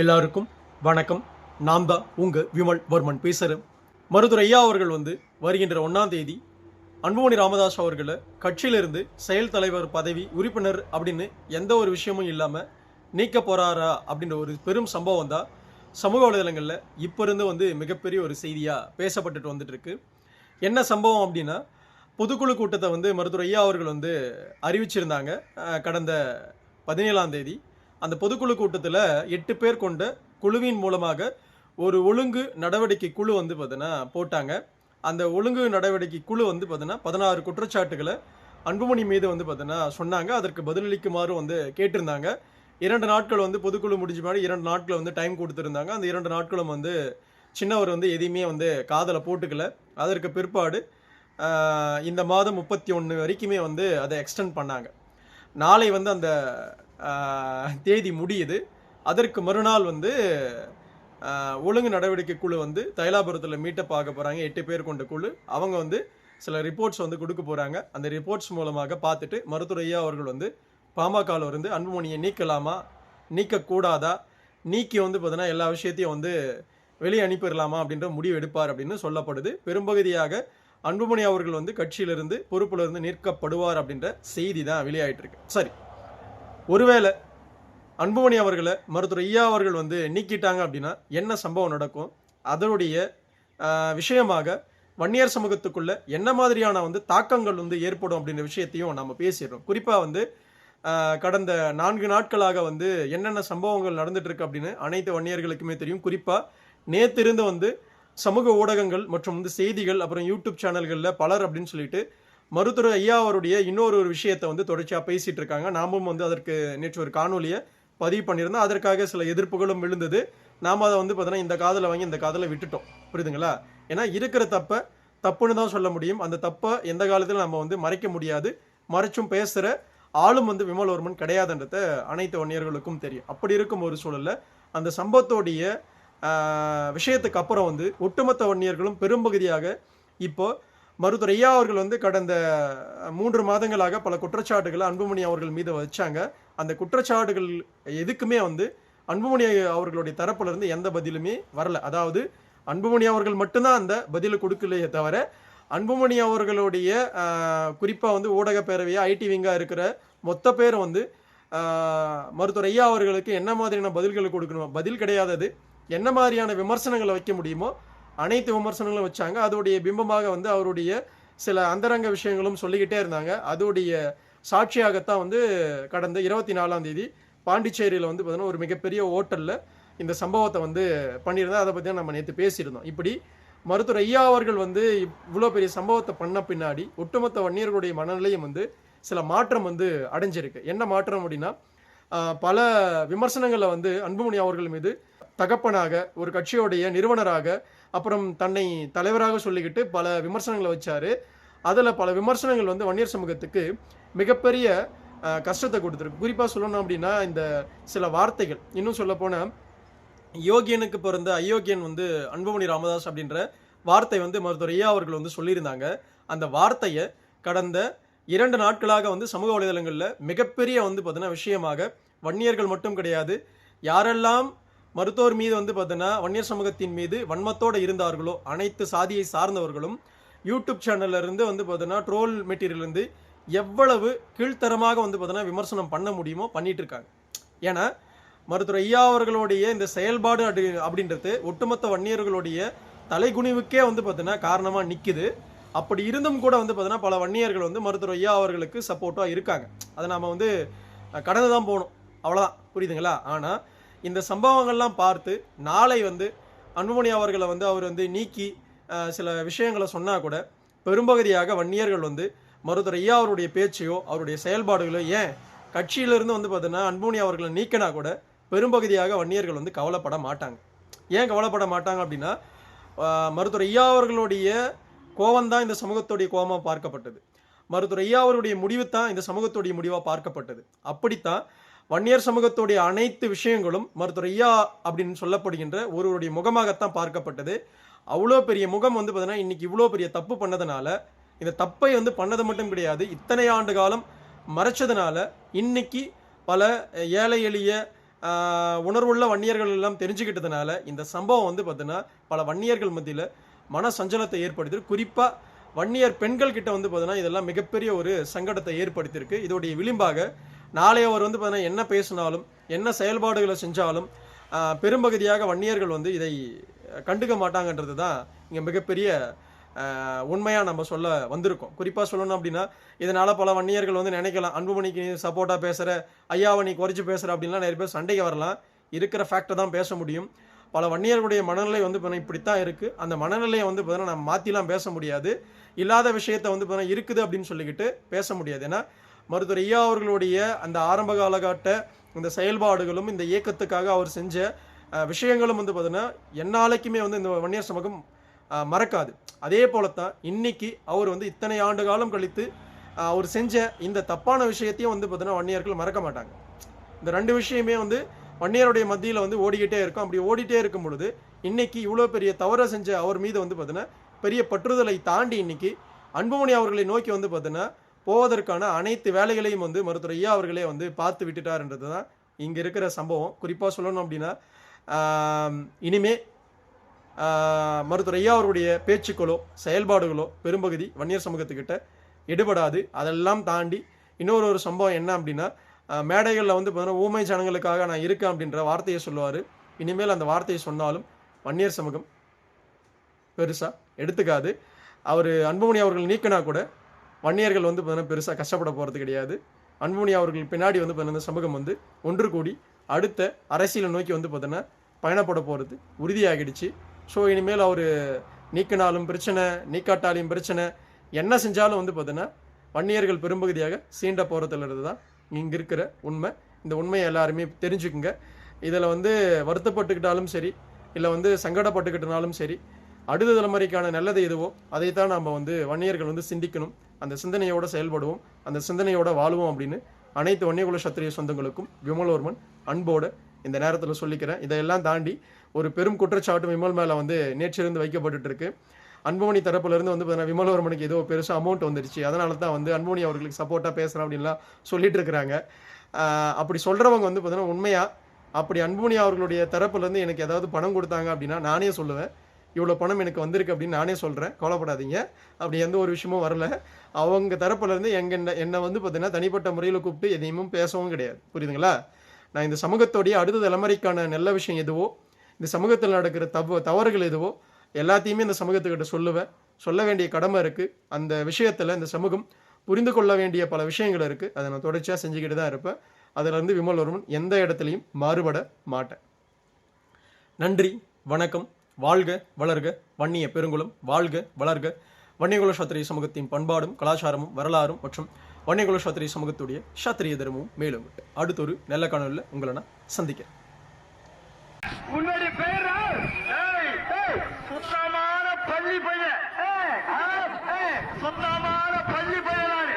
எல்லாருக்கும் வணக்கம். நான் தான் உங்கள் விமல் வர்மன் பேசுகிறேன் மருதுரை ஐயா அவர்கள் வந்து வருகின்ற ஒன்றாம் தேதி அன்புமணி ராமதாஸ் அவர்களை கட்சியிலிருந்து செயல் தலைவர் பதவி உறுப்பினர் அப்படின்னு எந்த ஒரு விஷயமும் இல்லாமல் நீக்க போகிறாரா அப்படின்ற ஒரு பெரும் சம்பவம் தான் சமூக வலைதளங்களில் இப்போ இருந்து வந்து மிகப்பெரிய ஒரு செய்தியாக பேசப்பட்டுட்டு வந்துட்டுருக்கு என்ன சம்பவம் அப்படின்னா பொதுக்குழு கூட்டத்தை வந்து மருத்துவர் ஐயா அவர்கள் வந்து அறிவிச்சிருந்தாங்க கடந்த பதினேழாம் தேதி. அந்த பொதுக்குழு கூட்டத்தில் எட்டு பேர் கொண்ட குழுவின் மூலமாக ஒரு ஒழுங்கு நடவடிக்கை குழு வந்து பார்த்தீங்கன்னா போட்டாங்க. அந்த ஒழுங்கு நடவடிக்கை குழு வந்து பார்த்தீங்கன்னா பதினாறு குற்றச்சாட்டுகளை அன்புமணி மீது வந்து பார்த்தீங்கன்னா சொன்னாங்க. அதற்கு பதிலளிக்குமாறு வந்து கேட்டிருந்தாங்க. இரண்டு நாட்கள் வந்து பொதுக்குழு முடிஞ்ச மாதிரி இரண்டு நாட்கள் வந்து டைம் கொடுத்துருந்தாங்க. அந்த இரண்டு நாட்களும் வந்து சின்னவர் வந்து எதையுமே வந்து காதில் போட்டுக்கல. அதற்கு பிற்பாடு இந்த மாதம் முப்பத்தி ஒன்று வரைக்குமே வந்து அதை எக்ஸ்டெண்ட் பண்ணாங்க. நாளை வந்து அந்த தேதி முடியுது. அதற்கு மறுநாள் வந்து ஒழுங்கு நடவடிக்கை குழு வந்து தைலாபுரத்தில் மீட்டப் ஆக போகிறாங்க எட்டு பேர் கொண்ட குழு. அவங்க வந்து சில ரிப்போர்ட்ஸ் வந்து கொடுக்க போகிறாங்க அந்த ரிப்போர்ட்ஸ் மூலமாக பார்த்துட்டு மருத்துவரையா அவர்கள் வந்து பாமகவில் இருந்து அன்புமணியை நீக்கலாமா? நீக்கக்கூடாதா? நீக்கி வந்து பார்த்தீங்கன்னா எல்லா விஷயத்தையும் வந்து வெளியே அனுப்பிடலாமா அப்படின்ற முடிவு எடுப்பார் அப்படின்னு சொல்லப்படுது. பெரும்பகுதியாக அன்புமணி அவர்கள் வந்து கட்சியிலிருந்து பொறுப்பிலிருந்து இருந்து அப்படின்ற செய்தி தான் வெளியாயிட்டு இருக்கு. சரி. ஒருவேளை அன்புமணி அவர்களை மருத்துவர் ஐயா அவர்கள் வந்து நீக்கிட்டாங்க அப்படின்னா என்ன சம்பவம் நடக்கும்? அதனுடைய விஷயமாக வன்னியர் சமூகத்துக்குள்ள என்ன மாதிரியான வந்து தாக்கங்கள் வந்து ஏற்படும் அப்படின்ற விஷயத்தையும் நம்ம பேசிடுறோம். குறிப்பாக வந்து கடந்த நான்கு நாட்களாக வந்து என்னென்ன சம்பவங்கள் நடந்துட்டு இருக்கு அப்படின்னு அனைத்து வன்னியர்களுக்குமே தெரியும். குறிப்பாக நேத்திருந்து வந்து சமூக ஊடகங்கள் மற்றும் வந்து செய்திகள் அப்புறம் யூடியூப் சேனல்களில் பலர் அப்படின்னு சொல்லிட்டு மருத்துவர் ஐயா அவருடைய இன்னொரு ஒரு விஷயத்தை வந்து தொடர்ச்சியாக பேசிகிட்டு இருக்காங்க. நாமும் வந்து அதற்கு நேற்று ஒரு காணொலியை பதிவு பண்ணியிருந்தோம். அதற்காக சில எதிர்ப்புகளும் விழுந்தது. நாம் அதை வந்து பார்த்தோன்னா இந்த காதில் வாங்கி இந்த காதில் விட்டுட்டோம். புரியுதுங்களா? ஏன்னா இருக்கிற தப்பை தப்புன்னு தான் சொல்ல முடியும். அந்த தப்பை எந்த காலத்தில் நம்ம வந்து மறைக்க முடியாது. மறைச்சும் பேசுகிற ஆளும் வந்து விமல்வர்மன் கிடையாதுன்றத அனைத்து வன்னியர்களுக்கும் தெரியும். அப்படி இருக்கும் ஒரு சூழலில் அந்த சம்பவத்தோடைய விஷயத்துக்கு அப்புறம் வந்து ஒட்டுமொத்த வன்னியர்களும் பெரும்பகுதியாக இப்போ மருத்துவர் ஐயா அவர்கள் வந்து கடந்த மூன்று மாதங்களாக பல குற்றச்சாட்டுகளை அன்புமணி அவர்கள் மீது வச்சாங்க. அந்த குற்றச்சாட்டுகள் எதுக்குமே வந்து அன்புமணி அவர்களுடைய தரப்புலருந்து எந்த பதிலுமே வரல. அதாவது அன்புமணி அவர்கள் மட்டும்தான் அந்த பதிலை கொடுக்கலையே தவிர அன்புமணி அவர்களுடைய குறிப்பாக வந்து ஊடக பேரவையாக ஐடி விங்கா இருக்கிற மொத்த பேரும் வந்து மருத்துவர் ஐயா அவர்களுக்கு என்ன மாதிரியான பதில்களை கொடுக்கணும்? பதில் கிடையாதது. என்ன மாதிரியான விமர்சனங்களை வைக்க முடியுமோ அனைத்து விமர்சனங்களும் வச்சாங்க. அதோடைய பிம்பமாக வந்து அவருடைய சில அந்தரங்க விஷயங்களும் சொல்லிக்கிட்டே இருந்தாங்க. அதோடைய சாட்சியாகத்தான் வந்து கடந்த இருபத்தி நாலாம் தேதி பாண்டிச்சேரியில் வந்து பார்த்தீங்கன்னா ஒரு மிகப்பெரிய ஹோட்டலில் இந்த சம்பவத்தை வந்து பண்ணியிருந்தோம் அதை பற்றி நம்ம நேற்று பேசியிருந்தோம். இப்படி மருத்துவர் ஐயா அவர்கள் வந்து இவ்வளோ பெரிய சம்பவத்தை பண்ண பின்னாடி ஒட்டுமொத்த வன்னியர்களுடைய மனநிலையும் வந்து சில மாற்றம் வந்து அடைஞ்சிருக்கு. என்ன மாற்றம் அப்படின்னா பல விமர்சனங்களை வந்து அன்புமணி அவர்கள் மீது தகப்பனாக ஒரு கட்சியோடைய நிறுவனராக அப்புறம் தன்னை தலைவராக சொல்லிக்கிட்டு பல விமர்சனங்களை வச்சார். அதில் பல விமர்சனங்கள் வந்து வன்னியர் சமூகத்துக்கு மிகப்பெரிய கஷ்டத்தை கொடுத்துருக்கு. குறிப்பாக சொல்லணும் அப்படின்னா இந்த சில வார்த்தைகள். இன்னும் சொல்ல போனால் யோகியனுக்கு பிறந்த அயோக்கியன் வந்து அன்புமணி ராமதாஸ் அப்படின்ற வார்த்தை வந்து மருத்துவர் ஐயா அவர்கள் வந்து சொல்லியிருந்தாங்க. அந்த வார்த்தையை கடந்த இரண்டு நாட்களாக வந்து சமூக வலைதளங்களில் மிகப்பெரிய வந்து பார்த்தீங்கன்னா விஷயமாக வன்னியர்கள் மட்டும் கிடையாது யாரெல்லாம் மருத்துவர் மீது வந்து பார்த்தீங்கன்னா வன்னியர் சமூகத்தின் மீது வன்மத்தோடு இருந்தார்களோ அனைத்து சாதியை சார்ந்தவர்களும் யூடியூப் சேனல்ல இருந்து வந்து பார்த்தீங்கன்னா ட்ரோல் மெட்டீரியல்லேருந்து எவ்வளவு கீழ்த்தரமாக வந்து பார்த்தீங்கன்னா விமர்சனம் பண்ண முடியுமோ பண்ணிட்டு இருக்காங்க. ஏன்னா மருத்துவர் ஐயா அவர்களுடைய இந்த செயல்பாடு அப்படி அப்படின்றது ஒட்டுமொத்த வன்னியர்களுடைய தலைகுனிவுக்கே வந்து பார்த்தீங்கன்னா காரணமாக நிற்குது அப்படி இருந்தும் கூட வந்து பார்த்தீங்கன்னா பல வன்னியர்கள் வந்து மருத்துவர் ஐயா அவர்களுக்கு சப்போர்ட்டாக இருக்காங்க. அதை நாம் வந்து கடந்து தான் போகணும். அவ்வளோதான் புரியுதுங்களா? ஆனால் இந்த சம்பவங்கள்லாம் பார்த்து நாளை வந்து அன்புமணி அவர்களை வந்து அவர் வந்து நீக்கி சில விஷயங்களை சொன்னால் கூட பெரும்பகுதியாக வன்னியர்கள் வந்து மருத்துவர் ஐயா அவருடைய பேச்சையோ அவருடைய செயல்பாடுகளோ ஏன் கட்சியிலிருந்து வந்து பார்த்தீங்கன்னா அன்புமணி அவர்களை நீக்கினா கூட பெரும்பகுதியாக வன்னியர்கள் வந்து கவலைப்பட மாட்டாங்க. ஏன் கவலைப்பட மாட்டாங்க அப்படின்னா மருத்துவர் ஐயா அவர்களுடைய கோவம்தான் இந்த சமூகத்துடைய கோபமாக பார்க்கப்பட்டது. மருத்துவர் ஐயா அவருடைய முடிவு தான் இந்த சமூகத்துடைய முடிவாக பார்க்கப்பட்டது. அப்படித்தான் வன்னியர் சமூகத்துடைய அனைத்து விஷயங்களும் மருத்துவர் ஐயா அப்படின்னு சொல்லப்படுகின்ற ஒருவருடைய முகமாகத்தான் பார்க்கப்பட்டது. அவ்வளோ பெரிய முகம் வந்து பார்த்தீங்கன்னா இன்றைக்கி இவ்வளோ பெரிய தப்பு பண்ணதுனால இந்த தப்பை வந்து பண்ணது மட்டும் கிடையாது. இத்தனை ஆண்டு காலம் மறைச்சதுனால இன்னைக்கு பல ஏழை எளிய உணர்வுள்ள வன்னியர்கள் எல்லாம் தெரிஞ்சுக்கிட்டதுனால இந்த சம்பவம் வந்து பார்த்தீங்கன்னா பல வன்னியர்கள் மத்தியில் மன சஞ்சலத்தை ஏற்படுத்தி குறிப்பாக வன்னியர் பெண்கள் கிட்ட வந்து பார்த்தீங்கன்னா இதெல்லாம் மிகப்பெரிய ஒரு சங்கடத்தை ஏற்படுத்தியிருக்கு. இதோடைய விளிம்பாக நாளை அவர் வந்து பார்த்தீங்கன்னா என்ன பேசினாலும் என்ன செயல்பாடுகளை செஞ்சாலும் பெரும்பகுதியாக வன்னியர்கள் வந்து இதை கண்டுக்க மாட்டாங்கன்றது தான் இங்கே மிகப்பெரிய உண்மையாக நம்ம சொல்ல வந்திருக்கோம். குறிப்பாக சொல்லணும் அப்படின்னா இதனால் பல வன்னியர்கள் வந்து நினைக்கலாம் அன்புமணிக்கு நீ சப்போர்ட்டாக பேசுகிற ஐயாவை நீ குறைச்சி பேசுகிற அப்படின்லாம் நிறைய பேர் சண்டைக்கு வரலாம். இருக்கிற ஃபேக்டை தான் பேச முடியும். பல வன்னியர்களுடைய மனநிலை வந்து பார்த்தீங்கன்னா இப்படித்தான் இருக்குது அந்த மனநிலையை வந்து பார்த்தீங்கன்னா நம்ம மாற்றிலாம் பேச முடியாது. இல்லாத விஷயத்தை வந்து பார்த்தீங்கன்னா இருக்குது அப்படின்னு சொல்லிக்கிட்டு பேச முடியாது. ஏன்னா மருத்துவர் ஐயா அவர்களுடைய அந்த ஆரம்ப காலகட்ட இந்த செயல்பாடுகளும் இந்த இயக்கத்துக்காக அவர் செஞ்ச விஷயங்களும் வந்து பார்த்தீங்கன்னா எந்நாளைக்குமே வந்து இந்த வன்னியர் சமூகம் மறக்காது. அதே போலத்தான் இன்னைக்கு அவர் வந்து இத்தனை ஆண்டு காலம் கழித்து அவர் செஞ்ச இந்த தப்பான விஷயத்தையும் வந்து பார்த்தீங்கன்னா வன்னியர்கள் மறக்க மாட்டாங்க. இந்த ரெண்டு விஷயமே வந்து வன்னியருடைய மத்தியில் வந்து ஓடிக்கிட்டே இருக்கும். அப்படி ஓடிட்டே இருக்கும் பொழுது இன்னைக்கு இவ்வளோ பெரிய தவறை செஞ்ச அவர் மீது வந்து பார்த்தீங்கன்னா பெரிய பற்றுதலை தாண்டி இன்னைக்கு அன்புமணி அவர்களை நோக்கி வந்து பார்த்தீங்கன்னா போவதற்கான அனைத்து வேலைகளையும் வந்து மருத்துவர் ஐயா அவர்களே வந்து பார்த்து விட்டுட்டாருன்றது தான் இங்கே இருக்கிற சம்பவம். குறிப்பாக சொல்லணும் அப்படின்னா இனிமே மருத்துவர் ஐயா அவருடைய பேச்சுக்களோ செயல்பாடுகளோ பெரும்பகுதி வன்னியர் சமூகத்துக்கிட்ட எடுபடாது. அதெல்லாம் தாண்டி இன்னொரு ஒரு சம்பவம் என்ன அப்படின்னா மேடைகளில் வந்து பார்த்தீங்கன்னா ஊமை ஜனங்களுக்காக நான் இருக்கேன் அப்படின்ற வார்த்தையை சொல்லுவார். இனிமேல் அந்த வார்த்தையை சொன்னாலும் வன்னியர் சமூகம் பெருசாக எடுத்துக்காது. அவர் அன்புமணி அவர்கள் நீக்கினா கூட வன்னியர்கள் வந்து பார்த்தீங்கன்னா பெருசாக கஷ்டப்பட போகிறது கிடையாது. அன்புமணி அவர்கள் பின்னாடி வந்து பார்த்தீங்கன்னா சமூகம் வந்து ஒன்று கூடி அடுத்த அரசியலை நோக்கி வந்து பார்த்தீங்கன்னா பயணப்பட போகிறது உறுதியாகிடுச்சு. ஸோ இனிமேல் அவர் நீக்கினாலும் பிரச்சனை நீக்காட்டாலையும் பிரச்சனை. என்ன செஞ்சாலும் வந்து பார்த்தீங்கன்னா வன்னியர்கள் பெரும்பகுதியாக சீண்ட போகிறதுலறது தான் இங்கே இருக்கிற உண்மை. இந்த உண்மையை எல்லாருமே தெரிஞ்சுக்குங்க. இதில் வந்து வருத்தப்பட்டுக்கிட்டாலும் சரி இல்லை வந்து சங்கடப்பட்டுக்கிட்டனாலும் சரி அடுத்த தலைமுறைக்கான நல்லது எதுவோ அதைத்தான் நாம் வந்து வன்னியர்கள் வந்து சிந்திக்கணும். அந்த சிந்தனையோட செயல்படுவோம் அந்த சிந்தனையோட வாழுவோம் அப்படின்னு அனைத்து வன்னியகுல சத்திரிய சொந்தங்களுக்கும் விமலவர்மன் அன்போட இந்த நேரத்தில் சொல்லிக்கிறேன். இதையெல்லாம் தாண்டி ஒரு பெரும் குற்றச்சாட்டு விமல் மேலே வந்து நேற்றிலிருந்து வைக்கப்பட்டுட்டு இருக்கு அன்புமணி தரப்புலேருந்து வந்து பார்த்தீங்கன்னா விமலவர்மனுக்கு ஏதோ பெருசாக அமௌண்ட் வந்துருச்சு. அதனால தான் வந்து அன்புமணி அவர்களுக்கு சப்போர்ட்டாக பேசுகிறேன் அப்படின்லாம் சொல்லிட்டு இருக்கிறாங்க அப்படி சொல்கிறவங்க வந்து பார்த்தீங்கன்னா உண்மையாக அப்படி அன்புமணி அவர்களுடைய தரப்புலேருந்து எனக்கு ஏதாவது பணம் கொடுத்தாங்க அப்படின்னா நானே சொல்லுவேன். இவ்வளோ பணம் எனக்கு வந்திருக்கு அப்படின்னு நானே சொல்கிறேன் கவலைப்படாதீங்க. அப்படி எந்த ஒரு விஷயமும் வரல. அவங்க தரப்புலேருந்து எங்கள் என்ன- என்னை வந்து பார்த்தீங்கன்னா தனிப்பட்ட முறையில் கூப்பிட்டு எதையுமே பேசவும் கிடையாது. புரியுதுங்களா? நான் இந்த சமூகத்தோடைய அடுத்த தலைமுறைக்கான நல்ல விஷயம் எதுவோ இந்த சமூகத்தில் நடக்கிற தவ தவறுகள் எதுவோ எல்லாத்தையுமே இந்த சமூகத்துக்கிட்ட சொல்லுவேன். சொல்ல வேண்டிய கடமை இருக்குது அந்த விஷயத்தில் இந்த சமூகம் புரிந்து கொள்ள வேண்டிய பல விஷயங்கள் இருக்குது அதை நான் தொடர்ச்சியாக செஞ்சுக்கிட்டு தான் இருப்பேன். அதிலிருந்து விமல் வருமன் எந்த இடத்துலையும் மாறுபட மாட்டேன். நன்றி. வணக்கம். வாழ்க வளர்க வன்னிய பெருங்குளம் வாழ்க வளர்க. வன்னியகுல சாத்திரிய சமூகத்தின் பண்பாடும் கலாச்சாரமும் வரலாறும் மற்றும் வன்னியகுல சாத்திரிய சமூகத்துடைய சாத்திரிய தர்மமும் மேலும் அடுத்தொரு நல்ல காணொலியில் உங்களை நான் சந்திக்கிறேன். சொந்தமான பள்ளி பையன். சொந்தமான பள்ளி பையன்